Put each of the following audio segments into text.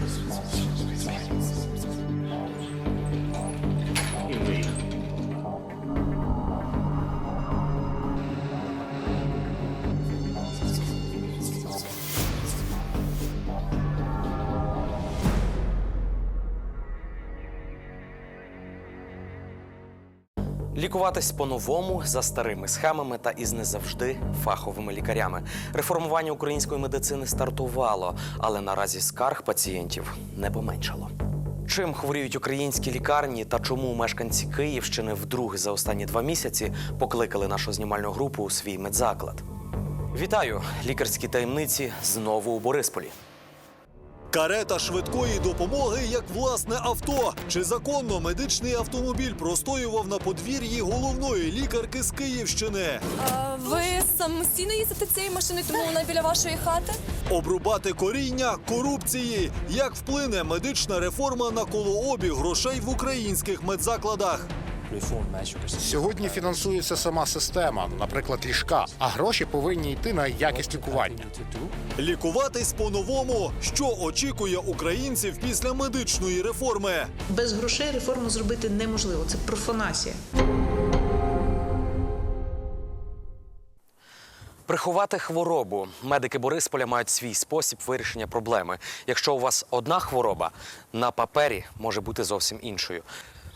ます。Лікуватись по-новому за старими схемами та із не завжди фаховими лікарями. Реформування української медицини стартувало, але наразі скарг пацієнтів не поменшало. Чим хворіють українські лікарні та чому мешканці Київщини вдруге за останні два місяці покликали нашу знімальну групу у свій медзаклад? Вітаю! Лікарські таємниці знову у Борисполі. Карета швидкої допомоги як власне авто. Чи законно медичний автомобіль простоював на подвір'ї головної лікарки з Київщини? А ви самостійно їздите цією машиною, тому вона біля вашої хати? Обрубати коріння корупції. Як вплине медична реформа на колообіг грошей в українських медзакладах? Сьогодні фінансується сама система, наприклад, ліжка, а гроші повинні йти на якість лікування. Лікуватись по-новому. Що очікує українців після медичної реформи? Без грошей реформу зробити неможливо. Це профанація. Приховати хворобу. Медики Борисполя мають свій спосіб вирішення проблеми. Якщо у вас одна хвороба, на папері може бути зовсім іншою.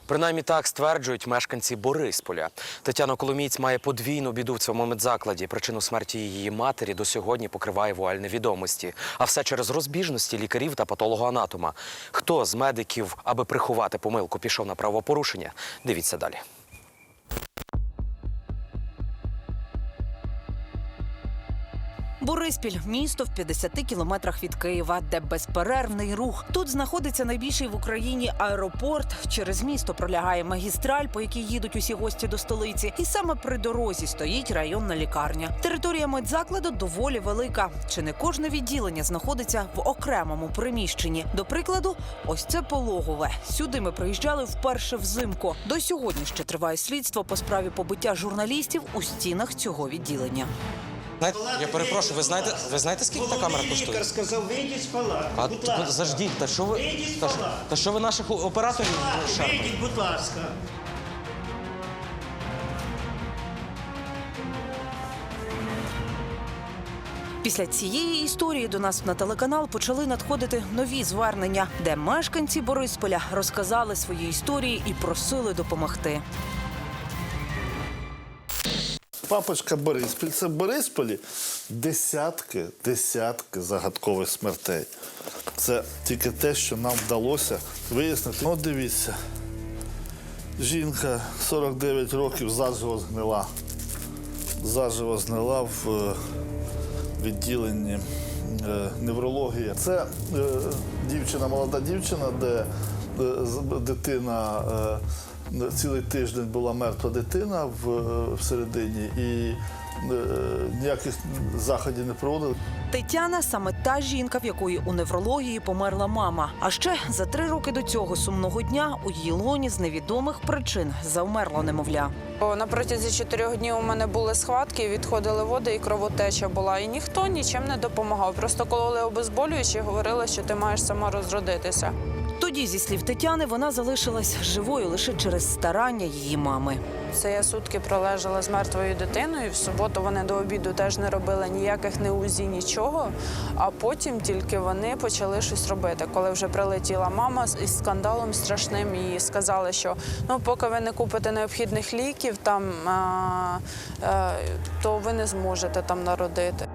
Принаймні так стверджують мешканці Борисполя. Тетяна Коломієць має подвійну біду в цьому медзакладі. Причину смерті її матері до сьогодні покриває вуаль невідомості. А все через розбіжності лікарів та патологоанатома. Хто з медиків, аби приховати помилку, пішов на правопорушення? Дивіться далі. Бориспіль місто в 50 кілометрах від Києва, де безперервний рух. Тут знаходиться найбільший в Україні аеропорт. Через місто пролягає магістраль, по якій їдуть усі гості до столиці. І саме при дорозі стоїть районна лікарня. Територія медзакладу доволі велика. Чи не кожне відділення знаходиться в окремому приміщенні? До прикладу, ось це пологове. Сюди ми приїжджали вперше взимку. До сьогодні ще триває слідство по справі побиття журналістів у стінах цього відділення. Знаєте, я перепрошую, ви знаєте, ви знаєте, скільки та камера коштує? Лікар сказав, вийдіть з палати. А будь ласка. заждіть, та що ви Вийдіть з та, що- палати. та що ви наших операторів шарпаєте? Вийдіть, будь ласка. Після цієї історії до нас на телеканал почали надходити нові звернення, де мешканці Борисполя розказали свої історії і просили допомогти. Папочка Бориспіль. Це в Борисполі десятки, десятки загадкових смертей. Це тільки те, що нам вдалося вияснити. Ну, дивіться. Жінка 49 років заживо згнила. Заживо згнила в е, відділенні е, неврології. Це е, дівчина, молода дівчина, де дитина. е, Цілий тиждень була мертва дитина в, е, всередині і е, ніяких заходів не проводили. Тетяна саме та жінка, в якої у неврології померла мама. А ще за три роки до цього сумного дня у її лоні з невідомих причин завмерло немовля. На протязі чотирьох днів у мене були схватки, відходили води і кровотеча була. І ніхто нічим не допомагав. Просто кололи обезболюючі і говорили, що ти маєш сама розродитися. Тоді, зі слів Тетяни, вона залишилась живою лише через старання її мами. Це я сутки пролежала з мертвою дитиною. В суботу вони до обіду теж не робили ніяких не УЗІ, нічого. А потім тільки вони почали щось робити. Коли вже прилетіла мама із скандалом страшним, і сказали, що ну, поки ви не купите необхідних ліків, там а, а, то ви не зможете там народити.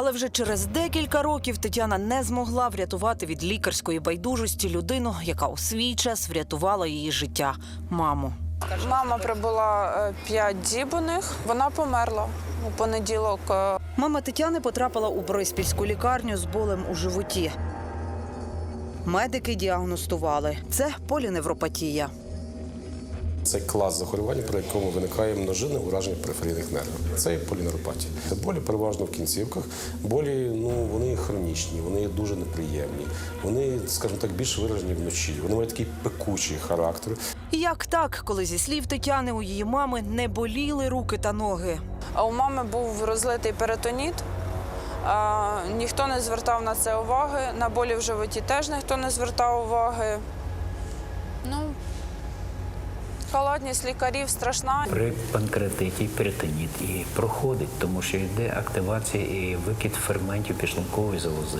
Але вже через декілька років Тетяна не змогла врятувати від лікарської байдужості людину, яка у свій час врятувала її життя маму. Мама прибула е, п'ять діб у них. Вона померла у понеділок. е, Мама Тетяни потрапила у Бориспільську лікарню з болем у животі. Медики діагностували це поліневропатія. Це клас захворювання, при якому виникає множинне ураження периферійних нервів. Це є полінeuropатія. Це болі переважно в кінцівках. Болі ну вони хронічні, вони дуже неприємні. Вони, скажімо так, більш виражені вночі. Вони мають такий пекучий характер. Як так, коли зі слів Тетяни у її мами не боліли руки та ноги? А у мами був розлитий перитоніт. А, ніхто не звертав на це уваги. На болі в животі теж ніхто не звертав уваги. Ну, халатність лікарів страшна. При панкреатиті перитоніт і проходить, тому що йде активація і викид ферментів підшлункової залози.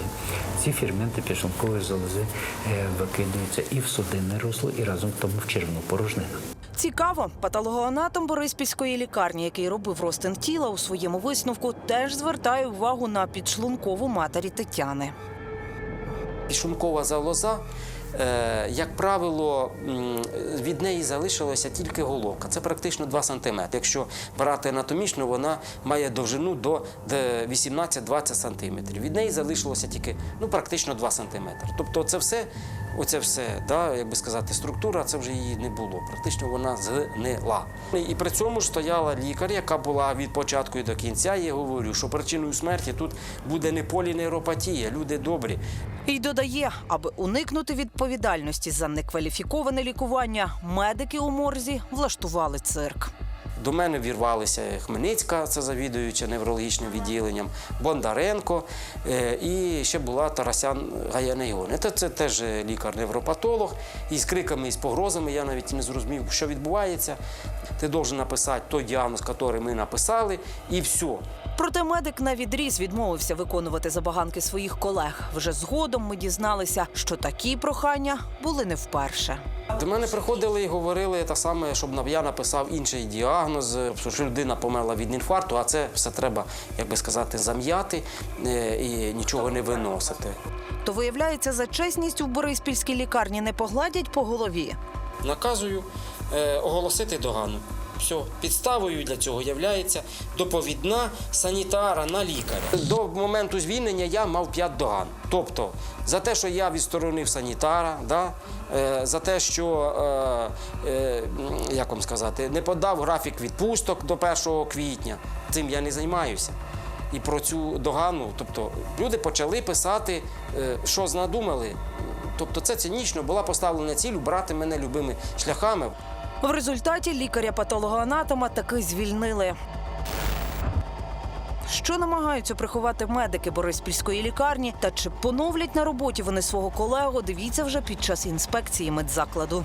Ці ферменти підшлункової залози е, викидаються і в судинне русло, і разом тому в червну порожнину. Цікаво, патологоанатом Бориспільської лікарні, який робив розтин тіла у своєму висновку, теж звертає увагу на підшлункову матері Тетяни. Підшлункова залоза, як правило, від неї залишилася тільки головка. Це практично 2 см. Якщо брати анатомічно, вона має довжину до 18-20 см. Від неї залишилося тільки ну, практично 2 см. Тобто це все, оце все, да, як би сказати, структура, це вже її не було. Практично вона згнила. І при цьому ж стояла лікар, яка була від початку і до кінця. Я говорю, що причиною смерті тут буде не полінейропатія, люди добрі. І додає, аби уникнути відповідальності за некваліфіковане лікування, медики у морзі влаштували цирк. До мене вірвалися Хмельницька, це завідуюча неврологічним відділенням, Бондаренко е, і ще була Тарасян Гаянейгон. Це, це теж лікар-невропатолог. І з криками, і з погрозами я навіть не зрозумів, що відбувається. Ти должен написати той діагноз, який ми написали, і все. Проте медик на відріз відмовився виконувати забаганки своїх колег. Вже згодом ми дізналися, що такі прохання були не вперше. До мене приходили і говорили те саме, щоб я написав інший діагноз, що людина померла від інфаркту, а це все треба, як би сказати, зам'яти е, і нічого не виносити. То виявляється, за чесність у Бориспільській лікарні не погладять по голові. Наказую е, оголосити догану. Все, підставою для цього є доповідна санітара на лікаря. До моменту звільнення я мав 5 доган. Тобто за те, що я відсторонив санітара, да, е, за те, що е, е, як вам сказати, не подав графік відпусток до 1 квітня. Цим я не займаюся. І про цю догану, тобто люди почали писати, що знадумали. Тобто це цинічно була поставлена ціль брати мене любими шляхами. В результаті лікаря-патологоанатома таки звільнили. Що намагаються приховати медики Бориспільської лікарні, та чи поновлять на роботі вони свого колегу, дивіться вже під час інспекції медзакладу.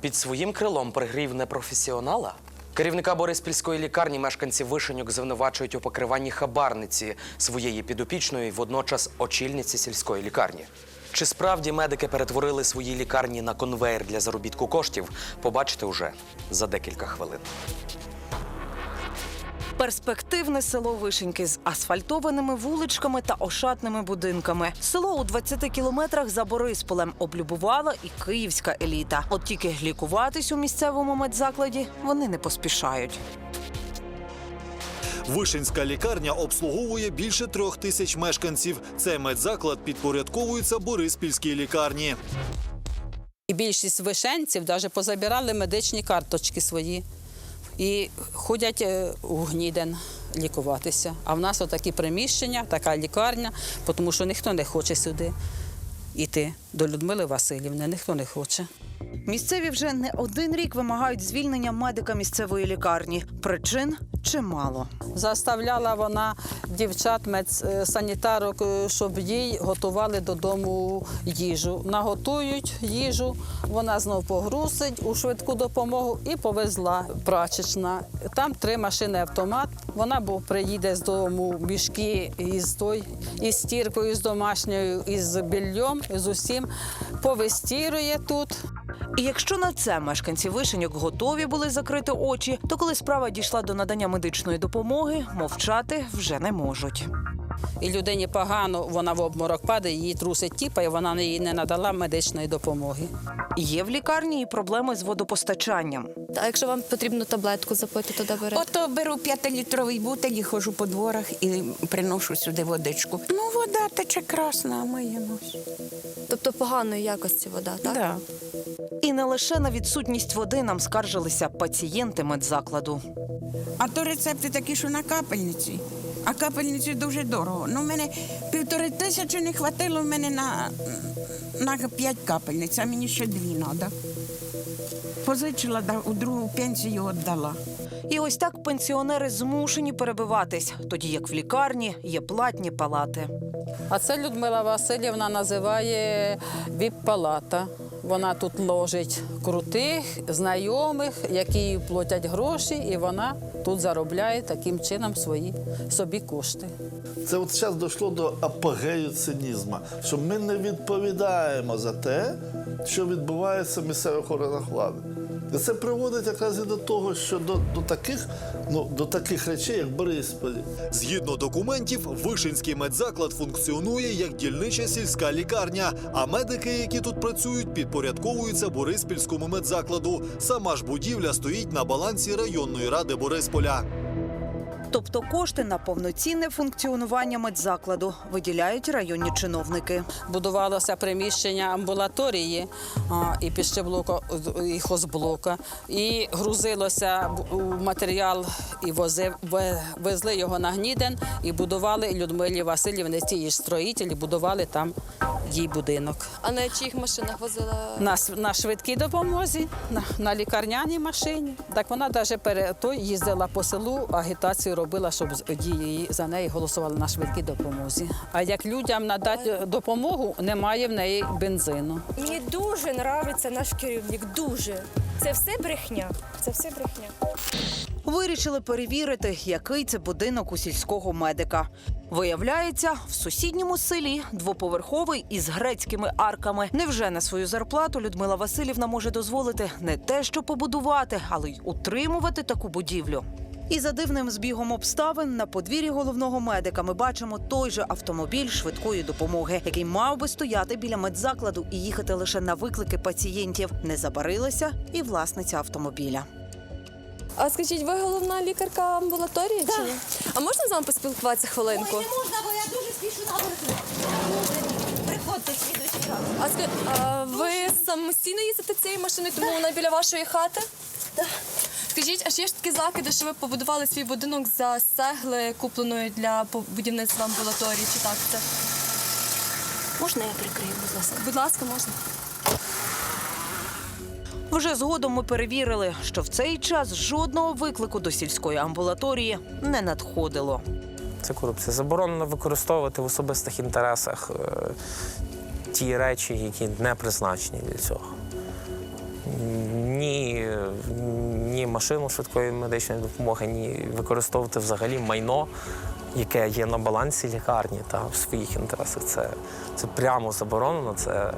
Під своїм крилом пригрів непрофесіонала? Керівника Бориспільської лікарні мешканці Вишенюк звинувачують у покриванні хабарниці своєї підопічної, водночас очільниці сільської лікарні. Чи справді медики перетворили свої лікарні на конвейер для заробітку коштів? Побачите уже за декілька хвилин. Перспективне село Вишеньки з асфальтованими вуличками та ошатними будинками. Село у 20 кілометрах за Борисполем облюбувала і київська еліта. От тільки лікуватись у місцевому медзакладі вони не поспішають. Вишинська лікарня обслуговує більше трьох тисяч мешканців. Цей медзаклад підпорядковується Бориспільській лікарні. І більшість вишенців навіть позабирали медичні карточки свої і ходять е, у Гніден лікуватися. А в нас отакі приміщення, така лікарня, тому що ніхто не хоче сюди йти до Людмили Васильівни, ніхто не хоче. Місцеві вже не один рік вимагають звільнення медика місцевої лікарні. Причин чимало. Заставляла вона дівчат медсанітарок, е, щоб їй готували додому їжу. Наготують їжу, вона знов погрузить у швидку допомогу і повезла прачечна. Там три машини автомат. Вона бо приїде з дому мішки із той, із стіркою, з домашньою, із більйом, з усім повестірує тут. І якщо на це мешканці вишеньок готові були закрити очі, то коли справа дійшла до надання медичної допомоги, мовчати вже не можуть. І людині погано, вона в обморок падає, її трусить тіпа, і вона їй не надала медичної допомоги. Є в лікарні і проблеми з водопостачанням. А якщо вам потрібно таблетку запити, то де берете? Ото беру п'ятилітровий бутиль, і ходжу по дворах і приношу сюди водичку. Ну, вода тече красна, а миємось. Тобто поганої якості вода, так? Да. І не лише на відсутність води нам скаржилися пацієнти медзакладу. А то рецепти такі, що на капельниці. А капельниці дуже дорого. Ну, в мене півтори тисячі не хватило в мене на, на п'ять капельниць, а мені ще дві треба. позичила, у другу пенсію віддала. І ось так пенсіонери змушені перебиватись, тоді як в лікарні є платні палати. А це Людмила Васильівна називає віп-палата. Вона тут ложить крутих, знайомих, які їй платять гроші, і вона тут заробляє таким чином свої собі кошти. Це от зараз дійшло до апогею цинізму, що ми не відповідаємо за те, що відбувається в місцевих органах влади. Це приводить якраз і до того, що до, до таких, ну до таких речей, як в Борисполі. Згідно документів, Вишинський медзаклад функціонує як дільнича сільська лікарня, а медики, які тут працюють, підпорядковуються Бориспільському медзакладу. Сама ж будівля стоїть на балансі районної ради Борисполя. Тобто кошти на повноцінне функціонування медзакладу виділяють районні чиновники. Будувалося приміщення амбулаторії і піщеблока, і хозблока, і грузилося у матеріал і возив, везли його на Гніден і будували Людмилі Васильівни, ті ж строїтелі, будували там їй будинок. А на чиїх машинах возила? На, на швидкій допомозі, на, на лікарняній машині. Так вона навіть перед той їздила по селу, агітацію робила, щоб з- її за неї голосували на швидкій допомозі. А як людям надати допомогу, немає в неї бензину. Мені дуже подобається наш керівник. Дуже. Це все брехня. Це все брехня. Вирішили перевірити, який це будинок у сільського медика. Виявляється, в сусідньому селі двоповерховий із грецькими арками. Невже на свою зарплату Людмила Васильівна може дозволити не те, що побудувати, але й утримувати таку будівлю. І за дивним збігом обставин на подвір'ї головного медика ми бачимо той же автомобіль швидкої допомоги, який мав би стояти біля медзакладу і їхати лише на виклики пацієнтів. Не забарилася і власниця автомобіля. А скажіть, ви головна лікарка амбулаторії чи ні? А можна з вами поспілкуватися хвилинку? Ой, не можна, бо я дуже спішу на. Приходьте в слідуючий раз. А, ска- а ви самостійно їздите цією машиною, тому вона біля вашої хати? Так. Скажіть, а ще ж такі закиди, що ви побудували свій будинок за сегли, купленої для будівництва амбулаторії, чи так це? Можна я прикрию, будь ласка? Будь ласка, можна. Вже згодом ми перевірили, що в цей час жодного виклику до сільської амбулаторії не надходило. Це корупція. Заборонено використовувати в особистих інтересах е, ті речі, які не призначені для цього. Машину швидкої медичної допомоги, ні використовувати взагалі майно, яке є на балансі лікарні та в своїх інтересах. Це, це прямо заборонено, це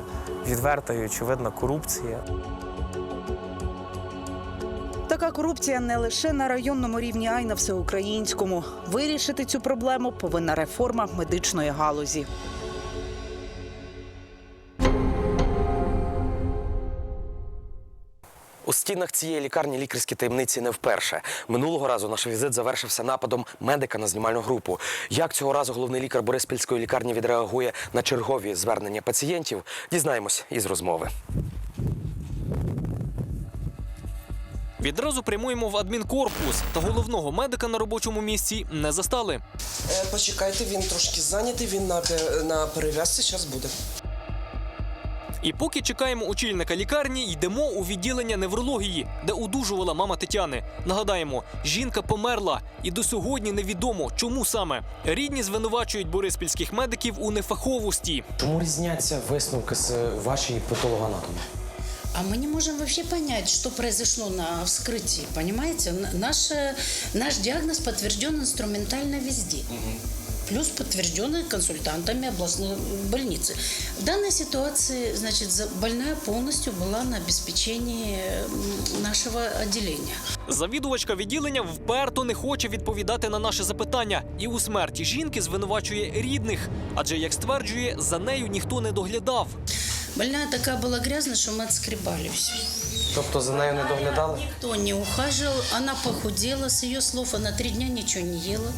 відверта і очевидна корупція. Така корупція не лише на районному рівні, а й на всеукраїнському. Вирішити цю проблему повинна реформа медичної галузі. Стінах цієї лікарні лікарські таємниці не вперше. Минулого разу наш візит завершився нападом медика на знімальну групу. Як цього разу головний лікар Бориспільської лікарні відреагує на чергові звернення пацієнтів, дізнаємось із розмови. Відразу прямуємо в адмінкорпус, та головного медика на робочому місці не застали. Е, почекайте, він трошки зайнятий, він на, на перев'язці зараз буде. І поки чекаємо очільника лікарні, йдемо у відділення неврології, де одужувала мама Тетяни. Нагадаємо, жінка померла, і до сьогодні невідомо, чому саме. Рідні звинувачують бориспільських медиків у нефаховості. Чому різняться висновки з вашої патологоанатомії? А мы не можем вообще понять, что произошло на вскрытии, понимаете? Н- Наш, э, наш диагноз подтвержден инструментально везде. Плюс подтвержденный консультантами областной больницы. В данной ситуации, значит, за- больная полностью была на обеспечении м, нашего отделения. Завідувачка відділення вперто не хоче відповідати на наше запитання і у смерті жінки звинувачує рідних, адже як стверджує, за нею ніхто не доглядав. Больная такая была грязная, что мы отскребали все. Тобто за нею не доглядали? Никто не ухаживал, она похудела, с ее слов она три дня ничего не ела.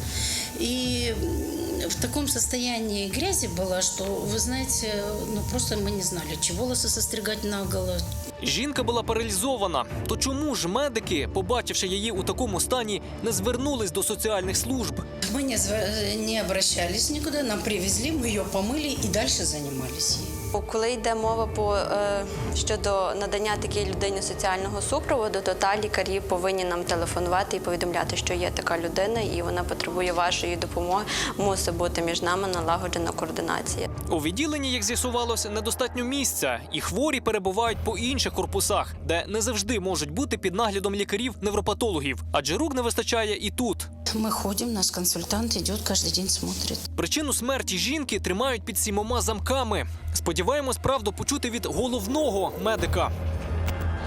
И м, в таком состоянии грязи была, что, вы знаете, ну просто мы не знали, чи волосы состригать наголо, Жінка була паралізована. То чому ж медики, побачивши її у такому стані, не звернулись до соціальних служб? Мы не, зв- не обращались никуда, нам привезли, мы ее помыли и дальше занимались ей. Коли йде мова по е, щодо надання такій людині соціального супроводу, то та лікарі повинні нам телефонувати і повідомляти, що є така людина, і вона потребує вашої допомоги. Мусить бути між нами налагоджена координація. У відділенні, як з'ясувалось, недостатньо місця, і хворі перебувають по інших корпусах, де не завжди можуть бути під наглядом лікарів-невропатологів, адже рук не вистачає і тут. Мы ходим, наш консультант идет каждый день смотрит. Причину смерті жінки тримають під сімома замками. Сподіваємось, правду почути від головного медика.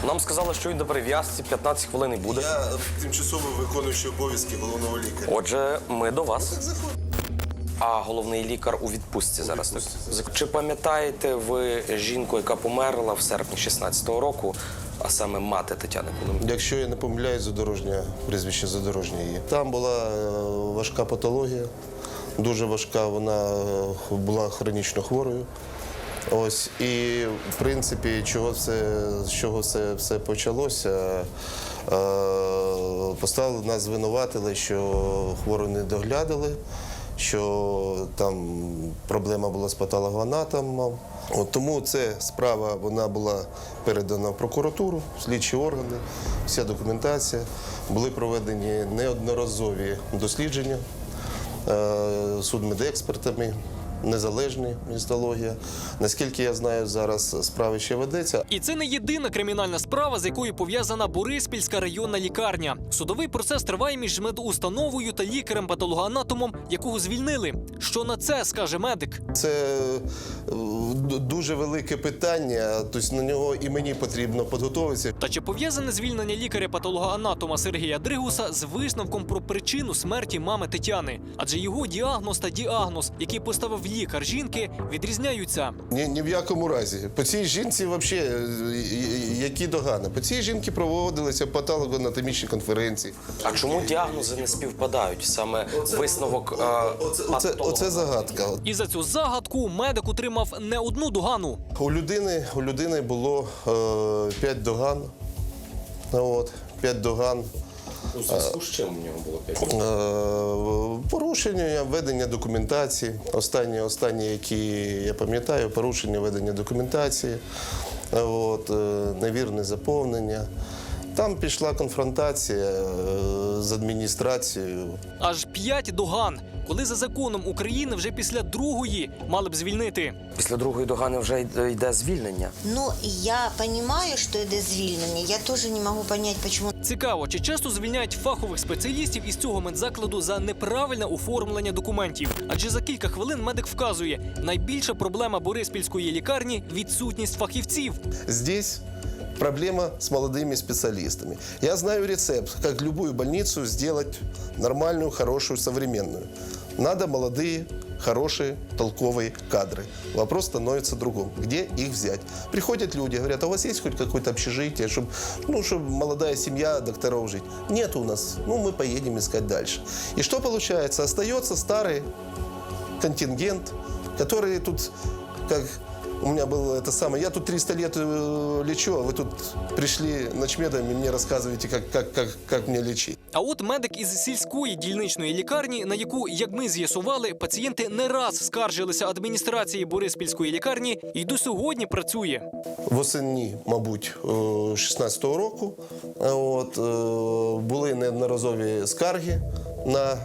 Нам сказали, що він до перев'язці 15 хвилин і буде. Я тимчасово виконуючий обов'язки головного лікаря. Отже, ми до вас. А головний лікар у відпустці зараз. Чи пам'ятаєте ви жінку, яка померла в серпні 16-го року, а саме мати Тетяни Кулемко? Якщо я не помиляюсь, задорожня, прізвище задорожня є. Там була е, важка патологія, дуже важка, вона е, була хронічно хворою. Ось і в принципі, чого все, з чого це все почалося, е, поставили нас звинуватили, що хвору не доглядали, що там проблема була з патологоанатомом. От тому ця справа вона була передана в прокуратуру, в слідчі органи, вся документація. Були проведені неодноразові дослідження е, судмедекспертами, незалежні гістологія. Наскільки я знаю, зараз справа ще ведеться. І це не єдина кримінальна справа, з якою пов'язана Бориспільська районна лікарня. Судовий процес триває між медустановою та лікарем-патологоанатомом, якого звільнили. Що на це скаже медик? Це е, дуже велике питання, тобто на нього і мені потрібно підготуватися. Та чи пов'язане звільнення лікаря-патологоанатома Сергія Дригуса з висновком про причину смерті мами Тетяни? Адже його діагноз та діагноз, який поставив лікар жінки, відрізняються. Ні, ні в якому разі. По цій жінці, взагалі, які догани? По цій жінці проводилися патологоанатомічні конференції. А чому діагнози не співпадають? Саме висновок е, Оце, патолога? оце загадка. І за цю загадку медик отримав не одну догану. У людини, у людини було е, 5 доган. От, 5 доган. У зв'язку з чим у нього було п'ять? років? Порушення ведення документації. Останні, останні, які я пам'ятаю, порушення ведення документації, от, е, невірне заповнення. Там пішла конфронтація е, з адміністрацією. Аж п'ять доган, коли за законом України вже після другої мали б звільнити. Після другої догани вже йде- йде звільнення. Ну, я понимаю, что это звільнення. Я тоже не могу понять, почему Цікаво, чи часто звільняють фахових спеціалістів із цього медзакладу за неправильне оформлення документів? Адже за кілька хвилин медик вказує, найбільша проблема Бориспільської лікарні відсутність фахівців. Здесь проблема с молодыми специалистами. Я знаю рецепт, как любую больницу сделать нормальную, хорошую, современную. Надо молодые, хорошие, толковые кадры. Вопрос становится другом. Где их взять? Приходят люди, говорят, а у вас есть хоть какое-то общежитие, чтобы ну, чтоб молодая семья докторов жить? Нет у нас. Ну, мы поедем искать дальше. И что получается? Остается старый контингент, который тут, как у меня было это самое, я тут 300 лет э, лечу, а вы тут пришли ночмедами и мне рассказываете, как, как, как, как мне лечить. А от медик із сільської дільничної лікарні, на яку, як ми з'ясували, пацієнти не раз скаржилися адміністрації Бориспільської лікарні і до сьогодні працює. Восені, мабуть, е, 16-го року е, от, е, були неодноразові скарги на е,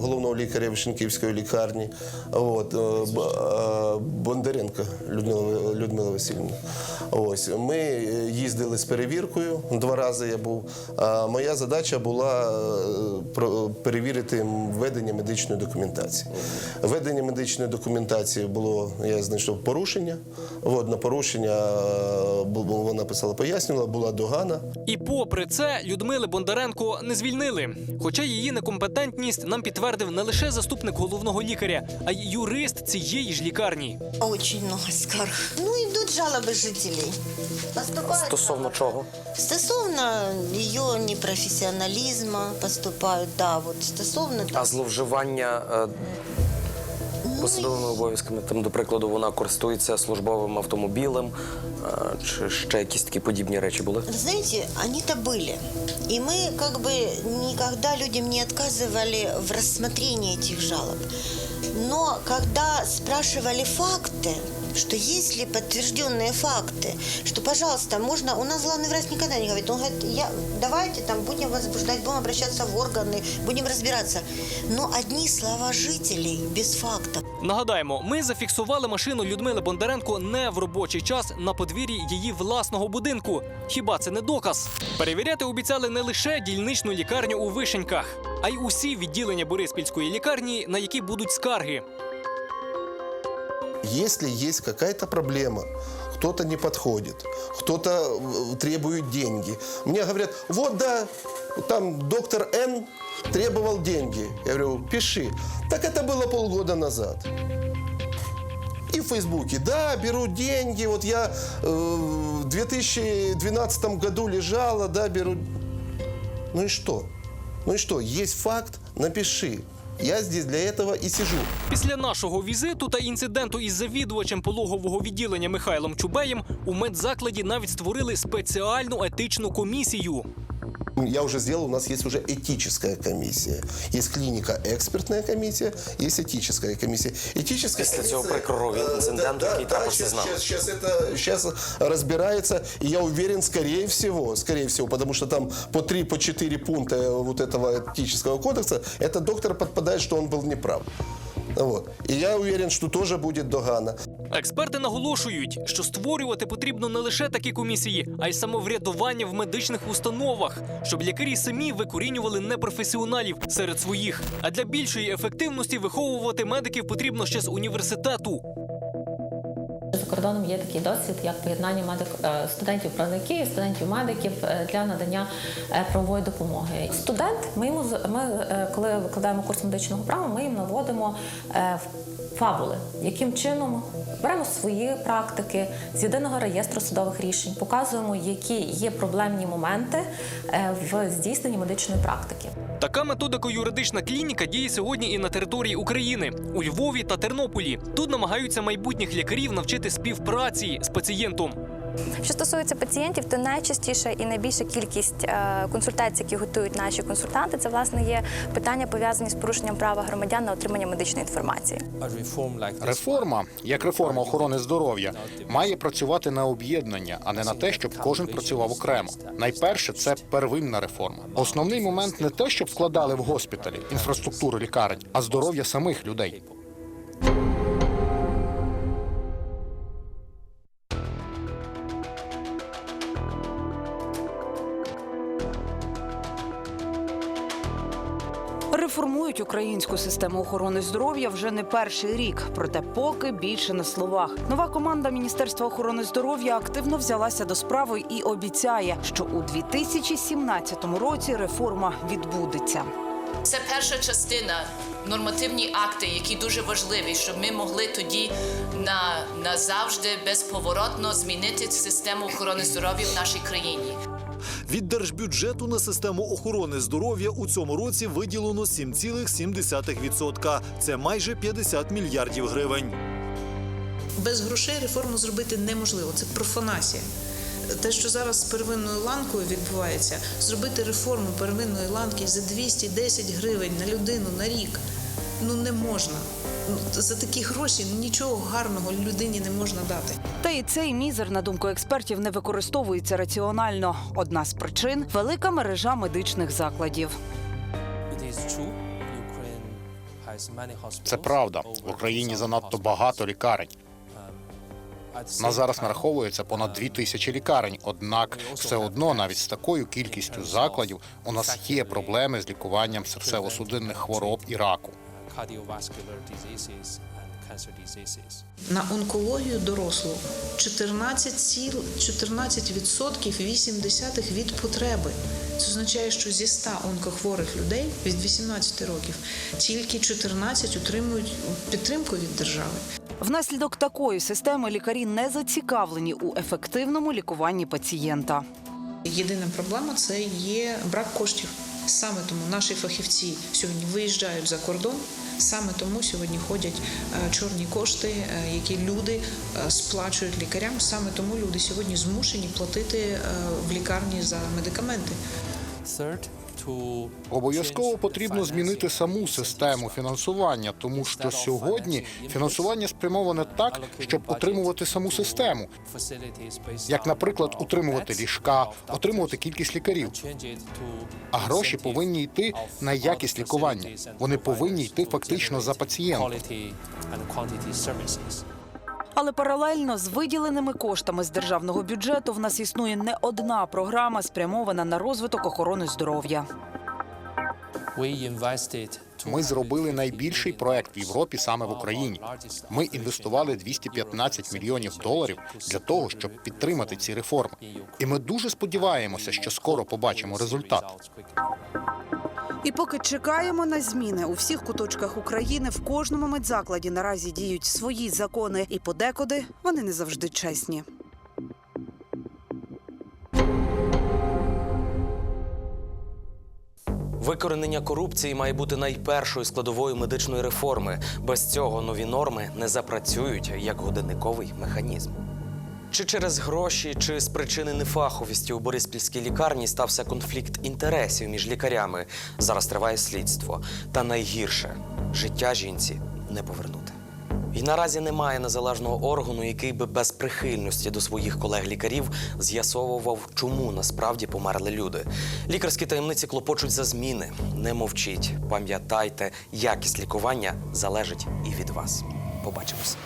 головного лікаря Вишенківської лікарні. От, е, е, Бондаренко Людмила, Людмила Васильівна. Ось, ми їздили з перевіркою, два рази я був. А моя задача була перевірити введення медичної документації. Введення медичної документації було, я знайшов порушення. От, на порушення вона писала, пояснювала, була догана. І попри це Людмили Бондаренко не звільнили. Хоча її некомпетентність нам підтвердив не лише заступник головного лікаря, а й юрист цієї ж лікарні. очень много скарг. Ну, йдуть жалоби жителів. Поступают Стосовно чого? Стосовно її непрофесіоналізму поступають, да, от стосовно А зловживання е, посадовими обов'язками, там, до прикладу, вона користується службовим автомобілем, е, чи ще якісь такі подібні речі були? Вы знаете, они-то были. И мы как бы никогда людям не отказывали в рассмотрении этих жалоб. Но когда спрашивали факты, что если подтвержденные факты, что, пожалуйста, можно, у нас главный врач никогда не говорит, он говорит, я, давайте там будем возбуждать, будем обращаться в органы, будем разбираться. Но одни слова жителей без фактов. Нагадаємо, ми зафіксували машину Людмили Бондаренко не в робочий час на подвір'ї її власного будинку. Хіба це не доказ? Перевіряти обіцяли не лише дільничну лікарню у Вишеньках, а й усі відділення Бориспільської лікарні, на які будуть скарги. Если есть какая-то проблема, кто-то не подходит, кто-то э, требует деньги. Мне говорят, вот да, там доктор Н требовал деньги. Я говорю, пиши. Так это было полгода назад. И в Фейсбуке, да, беру деньги, вот я э, в 2012 году лежала, да, беру. Ну и что? Ну и что? Есть факт, напиши. Я здесь для этого и сижу. Після нашого візиту та інциденту із завідувачем пологового відділення Михайлом Чубеєм у медзакладі навіть створили спеціальну етичну комісію. Я уже сделал, у нас есть уже этическая комиссия. Есть клиника экспертная комиссия, есть этическая комиссия. Этическая Після цього комиссия- прикрого інциденту, який трапився з сейчас, нами. сейчас, сейчас это сейчас разбирается, и я уверен, скорее всего, скорее всего, потому что там по три, по четыре пункта вот этого этического кодекса, этот доктор подпадает, что он был неправ. Вот. І я уверен, що теж буде догана. Експерти наголошують, що створювати потрібно не лише такі комісії, а й самоврядування в медичних установах, щоб лікарі самі викорінювали непрофесіоналів серед своїх. А для більшої ефективності виховувати медиків потрібно ще з університету. За кордоном є такий досвід, як поєднання медик е, студентів правників і студентів медиків е, для надання е, правової допомоги. Студент, ми йому ми, коли викладаємо курс медичного права, ми їм наводимо фабули, яким чином беремо свої практики з єдиного реєстру судових рішень, показуємо, які є проблемні моменти в здійсненні медичної практики. Така методика юридична клініка діє сьогодні і на території України у Львові та Тернополі. Тут намагаються майбутніх лікарів навчити співпраці з пацієнтом. Що стосується пацієнтів, то найчастіше і найбільша кількість е, консультацій, які готують наші консультанти, це власне є питання пов'язані з порушенням права громадян на отримання медичної інформації. Реформа, як реформа охорони здоров'я, має працювати на об'єднання, а не на те, щоб кожен працював окремо. Найперше це первинна реформа. Основний момент не те, щоб вкладали в госпіталі інфраструктуру лікарень, а здоров'я самих людей. Реформують українську систему охорони здоров'я вже не перший рік, проте поки більше на словах. Нова команда Міністерства охорони здоров'я активно взялася до справи і обіцяє, що у 2017 році реформа відбудеться. Це перша частина нормативні акти, які дуже важливі, щоб ми могли тоді на назавжди безповоротно змінити систему охорони здоров'я в нашій країні. Від держбюджету на систему охорони здоров'я у цьому році виділено 7,7%. Це майже 50 мільярдів гривень. Без грошей реформу зробити неможливо. Це профанація. Те, що зараз з первинною ланкою відбувається, зробити реформу первинної ланки за 210 гривень на людину на рік ну не можна. Ну, За такі гроші нічого гарного людині не можна дати. Та і цей мізер, на думку експертів, не використовується раціонально. Одна з причин велика мережа медичних закладів. Це правда. В Україні занадто багато лікарень. На зараз нараховується понад дві тисячі лікарень. Однак, все одно, навіть з такою кількістю закладів, у нас є проблеми з лікуванням серцево-судинних хвороб і раку. На онкологію дорослу 14, 14% 80 від потреби. Це означає, що зі 100 онкохворих людей від 18 років тільки 14 отримують підтримку від держави. Внаслідок такої системи лікарі не зацікавлені у ефективному лікуванні пацієнта. Єдина проблема це є брак коштів. Саме тому наші фахівці сьогодні виїжджають за кордон. Саме тому сьогодні ходять е, чорні кошти, е, які люди е, сплачують лікарям. Саме тому люди сьогодні змушені платити в лікарні за медикаменти. Обов'язково потрібно змінити саму систему фінансування, тому що сьогодні фінансування спрямоване так, щоб отримувати саму систему, як, наприклад, утримувати ліжка, отримувати кількість лікарів. А гроші повинні йти на якість лікування. Вони повинні йти фактично за пацієнтом. Але паралельно з виділеними коштами з державного бюджету в нас існує не одна програма, спрямована на розвиток охорони здоров'я. Ми зробили найбільший проект в Європі саме в Україні. Ми інвестували 215 мільйонів доларів для того, щоб підтримати ці реформи. І ми дуже сподіваємося, що скоро побачимо результат. І поки чекаємо на зміни у всіх куточках України, в кожному медзакладі наразі діють свої закони, і подекуди вони не завжди чесні. Викоренення корупції має бути найпершою складовою медичної реформи. Без цього нові норми не запрацюють як годинниковий механізм. Чи через гроші, чи з причини нефаховісті у Бориспільській лікарні стався конфлікт інтересів між лікарями. Зараз триває слідство. Та найгірше життя жінці не повернути. І наразі немає незалежного органу, який би без прихильності до своїх колег-лікарів з'ясовував, чому насправді померли люди. Лікарські таємниці клопочуть за зміни. Не мовчіть, пам'ятайте, якість лікування залежить і від вас. Побачимось.